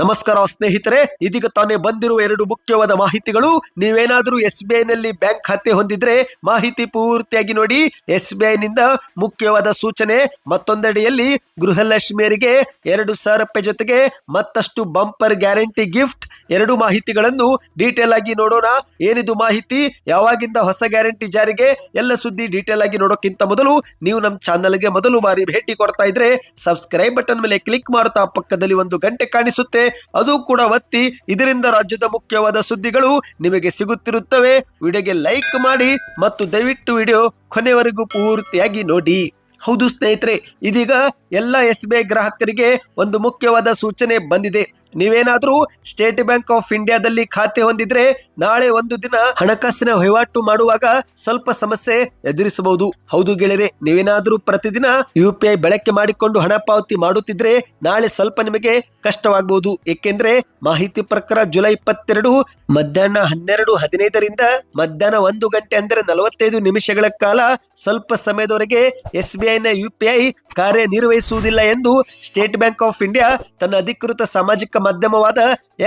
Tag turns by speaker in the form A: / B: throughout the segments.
A: ನಮಸ್ಕಾರ ಸ್ನೇಹಿತರೆ, ಇದೀಗ ತಾನೇ ಬಂದಿರುವ ಎರಡು ಮುಖ್ಯವಾದ ಮಾಹಿತಿಗಳು. ನೀವೇನಾದ್ರೂ ಎಸ್ ಬಿ ಐನಲ್ಲಿ ಬ್ಯಾಂಕ್ ಖಾತೆ ಹೊಂದಿದ್ರೆ ಮಾಹಿತಿ ಪೂರ್ತಿಯಾಗಿ ನೋಡಿ ಎಸ್ ಬಿ ನಿಂದ ಮುಖ್ಯವಾದ ಸೂಚನೆ ಮತ್ತೊಂದೆಡೆಯಲ್ಲಿ ಗೃಹಲಕ್ಷ್ಮಿಯರಿಗೆ ಎರಡು ಸಾವಿರ ರೂಪಾಯಿ ಜೊತೆಗೆ ಮತ್ತಷ್ಟು ಬಂಪರ್ ಗ್ಯಾರಂಟಿ ಗಿಫ್ಟ್ ಎರಡು ಮಾಹಿತಿಗಳನ್ನು ಡೀಟೇಲ್ ಆಗಿ ನೋಡೋಣ. ಏನಿದು ಮಾಹಿತಿ? ಯಾವಾಗಿಂದ ಹೊಸ ಗ್ಯಾರಂಟಿ ಜಾರಿಗೆ? ಎಲ್ಲ ಸುದ್ದಿ ಡೀಟೇಲ್ ಆಗಿ ನೋಡೋಕ್ಕಿಂತ ಮೊದಲು ನೀವು ನಮ್ಮ ಚಾನಲ್ಗೆ ಮೊದಲು ಬಾರಿ ಭೇಟಿ ಕೊಡ್ತಾ ಇದ್ರೆ ಸಬ್ಸ್ಕ್ರೈಬ್ ಬಟನ್ ಮೇಲೆ ಕ್ಲಿಕ್ ಮಾಡ್ತಾ ಪಕ್ಕದಲ್ಲಿ ಒಂದು ಗಂಟೆ ಕಾಣಿಸುತ್ತೆ. ಅದು ಕೂಡ ಒತ್ತಿ, ಇದರಿಂದ ರಾಜ್ಯದ ಮುಖ್ಯವಾದ ಸುದ್ದಿಗಳು ನಿಮಗೆ ಸಿಗುತ್ತಿರುತ್ತವೆ. ವಿಡಿಯೋಗೆ ಲೈಕ್ ಮಾಡಿ ಮತ್ತು ದಯವಿಟ್ಟು ವಿಡಿಯೋ ಕೊನೆವರೆಗೂ ಪೂರ್ತಿಯಾಗಿ ನೋಡಿ. ಹೌದು ಸ್ನೇಹಿತರೆ, ಇದೀಗ ಎಲ್ಲ ಎಸ್ ಬಿ ಐ ಗ್ರಾಹಕರಿಗೆ ಒಂದು ಮುಖ್ಯವಾದ ಸೂಚನೆ ಬಂದಿದೆ. ನೀವೇನಾದ್ರೂ ಸ್ಟೇಟ್ ಬ್ಯಾಂಕ್ ಆಫ್ ಇಂಡಿಯಾದಲ್ಲಿ ಖಾತೆ ಹೊಂದಿದ್ರೆ ನಾಳೆ ಒಂದು ದಿನ ಹಣಕಾಸಿನ ವಹಿವಾಟು ಮಾಡುವಾಗ ಸ್ವಲ್ಪ ಸಮಸ್ಯೆ ಎದುರಿಸಬಹುದು. ಹೌದು ಗೆಳೆಯರೆ, ನೀವೇನಾದರೂ ಪ್ರತಿದಿನ ಯು ಪಿ ಐ ಬಳಕೆ ಮಾಡಿಕೊಂಡು ಹಣ ಪಾವತಿ ಮಾಡುತ್ತಿದ್ರೆ ನಾಳೆ ಸ್ವಲ್ಪ ನಿಮಗೆ ಕಷ್ಟವಾಗಬಹುದು. ಏಕೆಂದ್ರೆ ಮಾಹಿತಿ ಪ್ರಕಾರ ಜುಲೈ ಇಪ್ಪತ್ತೆರಡು, ಮಧ್ಯಾಹ್ನ ಹನ್ನೆರಡು, ಹದಿನೈದರಿಂದ ಮಧ್ಯಾಹ್ನ ಒಂದು ಗಂಟೆ ಅಂದರೆ ನಲವತ್ತೈದು ನಿಮಿಷಗಳ ಕಾಲ ಸ್ವಲ್ಪ ಸಮಯದವರೆಗೆ ಎಸ್ ಐನ ಯು ಪಿ ಕಾರ್ಯನಿರ್ವಹಿಸುವುದಿಲ್ಲ ಎಂದು ಸ್ಟೇಟ್ ಬ್ಯಾಂಕ್ ಆಫ್ ಇಂಡಿಯಾ ತನ್ನ ಅಧಿಕೃತ ಸಾಮಾಜಿಕ ಮಾಧ್ಯಮವಾದ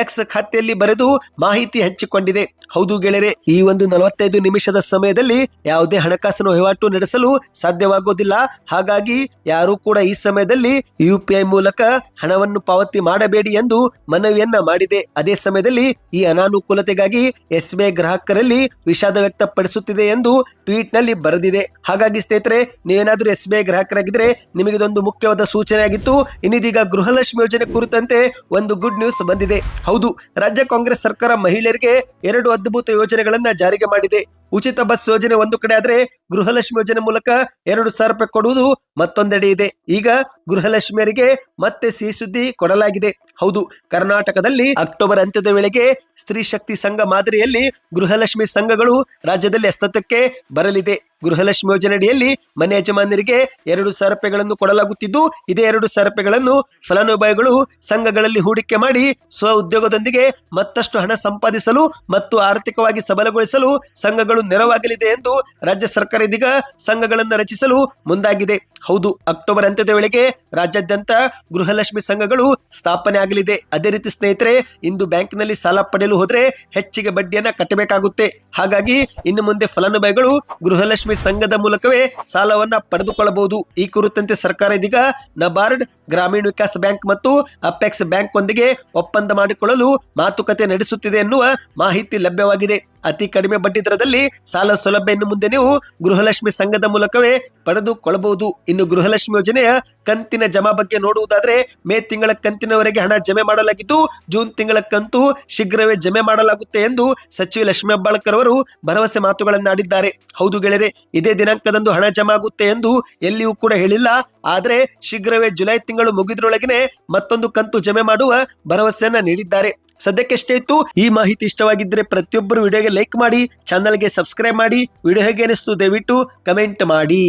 A: ಎಕ್ಸ್ ಖಾತೆಯಲ್ಲಿ ಬರೆದು ಮಾಹಿತಿ ಹಂಚಿಕೊಂಡಿದೆ. ಹೌದು ಗೆಳೆಯರೆ, ಈ ಒಂದು ನಲವತ್ತೈದು ನಿಮಿಷದ ಸಮಯದಲ್ಲಿ ಯಾವುದೇ ಹಣಕಾಸಿನ ವಹಿವಾಟು ನಡೆಸಲು ಸಾಧ್ಯವಾಗುವುದಿಲ್ಲ ಹಾಗಾಗಿ ಯಾರು ಕೂಡ ಈ ಸಮಯದಲ್ಲಿ ಯು ಪಿ ಐ ಮೂಲಕ ಹಣವನ್ನು ಪಾವತಿ ಮಾಡಬೇಡಿ ಎಂದು ಮನವಿಯನ್ನ ಮಾಡಿದೆ. ಅದೇ ಸಮಯದಲ್ಲಿ ಈ ಅನಾನುಕೂಲತೆಗಾಗಿ ಎಸ್ಬಿಐ ಗ್ರಾಹಕರಲ್ಲಿ ವಿಷಾದ ವ್ಯಕ್ತಪಡಿಸುತ್ತಿದೆ ಎಂದು ಟ್ವೀಟ್ನಲ್ಲಿ ಬರೆದಿದೆ. ಹಾಗಾಗಿ ಸ್ನೇಹಿತರೆ, ನೀವೇನಾದ್ರೂ ಎಸ್ ಬಿ ಐ ಗ್ರಾಹಕರಾಗಿದ್ರೆ ನಿಮಗೆ ಇದೊಂದು ಮುಖ್ಯವಾದ ಸೂಚನೆ ಆಗಿತ್ತು ಇನ್ನಿದೀಗ ಗೃಹಲಕ್ಷ್ಮಿ ಯೋಜನೆ ಕುರಿತಂತೆ ಒಂದು ಗುಡ್ ನ್ಯೂಸ್ ಬಂದಿದೆ. ಹೌದು, ರಾಜ್ಯ ಕಾಂಗ್ರೆಸ್ ಸರ್ಕಾರ ಮಹಿಳೆಯರಿಗೆ ಎರಡು ಅದ್ಭುತ ಯೋಜನೆಗಳನ್ನ ಜಾರಿಗೆ ಮಾಡಿದೆ. ಉಚಿತ ಬಸ್ ಯೋಜನೆ ಒಂದು ಕಡೆ ಆದ್ರೆ ಗೃಹಲಕ್ಷ್ಮಿ ಯೋಜನೆ ಮೂಲಕ ಎರಡು ಸಾವಿರ ರೂಪಾಯಿ ಕೊಡುವುದು ಮತ್ತೊಂದೆಡೆ ಇದೆ. ಈಗ ಗೃಹಲಕ್ಷ್ಮಿಯರಿಗೆ ಮತ್ತೆ ಸಿಹಿ ಸುದ್ದಿ ಕೊಡಲಾಗಿದೆ. ಹೌದು, ಕರ್ನಾಟಕದಲ್ಲಿ ಅಕ್ಟೋಬರ್ ಅಂತ್ಯದ ವೇಳೆಗೆ ಸ್ತ್ರೀ ಶಕ್ತಿ ಸಂಘ ಮಾದರಿಯಲ್ಲಿ ಗೃಹಲಕ್ಷ್ಮಿ ಸಂಘಗಳು ರಾಜ್ಯದಲ್ಲಿ ಅಸ್ತಿತ್ವಕ್ಕೆ ಬರಲಿದೆ. ಗೃಹಲಕ್ಷ್ಮಿ ಯೋಜನೆಯಡಿಯಲ್ಲಿ ಮನೆ ಯಜಮಾನರಿಗೆ ಎರಡು ಸರಪೆಗಳನ್ನು ಕೊಡಲಾಗುತ್ತಿದ್ದು, ಇದೇ ಎರಡು ಸರಪೆಗಳನ್ನು ಫಲಾನುಭವಿಗಳು ಸಂಘಗಳಲ್ಲಿ ಹೂಡಿಕೆ ಮಾಡಿ ಸ್ವ ಉದ್ಯೋಗದೊಂದಿಗೆ ಮತ್ತಷ್ಟು ಹಣ ಸಂಪಾದಿಸಲು ಮತ್ತು ಆರ್ಥಿಕವಾಗಿ ಸಬಲಗೊಳಿಸಲು ಸಂಘಗಳು ನೆರವಾಗಲಿದೆ ಎಂದು ರಾಜ್ಯ ಸರ್ಕಾರ ಇದೀಗ ಸಂಘಗಳನ್ನು ರಚಿಸಲು ಮುಂದಾಗಿದೆ. ಹೌದು, ಅಕ್ಟೋಬರ್ ಅಂತ್ಯದ ವೇಳೆಗೆ ರಾಜ್ಯಾದ್ಯಂತ ಗೃಹಲಕ್ಷ್ಮಿ ಸಂಘಗಳು ಸ್ಥಾಪನೆ ಆಗಲಿದೆ. ಅದೇ ರೀತಿ ಸ್ನೇಹಿತರೆ, ಇಂದು ಬ್ಯಾಂಕ್ನಲ್ಲಿ ಸಾಲ ಪಡೆಯಲು ಹೋದ್ರೆ ಹೆಚ್ಚಿಗೆ ಬಡ್ಡಿಯನ್ನ ಕಟ್ಟಬೇಕಾಗುತ್ತೆ. ಹಾಗಾಗಿ ಇನ್ನು ಮುಂದೆ ಫಲಾನುಭವಿಗಳು ಗೃಹಲಕ್ಷ್ಮಿ ಸಂಘದ ಮೂಲಕವೇ ಸಾಲವನ್ನ ಪಡೆದುಕೊಳ್ಳಬಹುದು. ಈ ಕುರಿತಂತೆ ಸರ್ಕಾರ ಇದೀಗ ನಬಾರ್ಡ್ ಗ್ರಾಮೀಣ ವಿಕಾಸ ಬ್ಯಾಂಕ್ ಮತ್ತು ಅಪೆಕ್ಸ್ ಬ್ಯಾಂಕ್ ಒಂದಿಗೆ ಒಪ್ಪಂದ ಮಾಡಿಕೊಳ್ಳಲು ಮಾತುಕತೆ ನಡೆಸುತ್ತಿದೆ ಎನ್ನುವ ಮಾಹಿತಿ ಲಭ್ಯವಾಗಿದೆ. ಅತಿ ಕಡಿಮೆ ಬಡ್ಡಿ ದರದಲ್ಲಿ ಸಾಲ ಸೌಲಭ್ಯ ಇನ್ನು ಮುಂದೆ ನೀವು ಗೃಹಲಕ್ಷ್ಮಿ ಸಂಘದ ಮೂಲಕವೇ ಪಡೆದುಕೊಳ್ಳಬಹುದು. ಇನ್ನು ಗೃಹಲಕ್ಷ್ಮಿ ಯೋಜನೆಯ ಕಂತಿನ ಜಮಾ ಬಗ್ಗೆ ನೋಡುವುದಾದ್ರೆ ಮೇ ತಿಂಗಳ ಕಂತಿನವರೆಗೆ ಹಣ ಜಮೆ ಮಾಡಲಾಗಿದ್ದು, ಜೂನ್ ತಿಂಗಳ ಕಂತು ಶೀಘ್ರವೇ ಜಮೆ ಮಾಡಲಾಗುತ್ತೆ ಎಂದು ಸಚಿವ ಲಕ್ಷ್ಮೀ ಹೆಬ್ಬಾಳ್ಕರ್ ಅವರು ಭರವಸೆ ಮಾತುಗಳನ್ನಾಡಿದ್ದಾರೆ. ಹೌದು ಗೆಳೆಯರೆ ಇದೇ ದಿನಾಂಕದಂದು ಹಣ ಜಮಾ ಆಗುತ್ತೆ ಎಂದು ಎಲ್ಲಿಯೂ ಕೂಡ ಹೇಳಿಲ್ಲ. ಆದರೆ ಶೀಘ್ರವೇ ಜುಲೈ ತಿಂಗಳು ಮುಗಿದ್ರೊಳಗಿನೇ ಮತ್ತೊಂದು ಕಂತು ಜಮೆ ಮಾಡುವ ಭರವಸೆಯನ್ನ ನೀಡಿದ್ದಾರೆ. ಸದ್ಯಕ್ಕೆಷ್ಟೇ ಇತ್ತು, ಈ ಮಾಹಿತಿ ಇಷ್ಟವಾಗಿದ್ದರೆ ಪ್ರತಿಯೊಬ್ಬರು ವಿಡಿಯೋಗೆ ಲೈಕ್ ಮಾಡಿ, ಚಾನಲ್ಗೆ ಸಬ್ಸ್ಕ್ರೈಬ್ ಮಾಡಿ, ವಿಡಿಯೋ ಹೇಗೆ ಅನಿಸ್ತು ದಯವಿಟ್ಟು ಕಮೆಂಟ್ ಮಾಡಿ.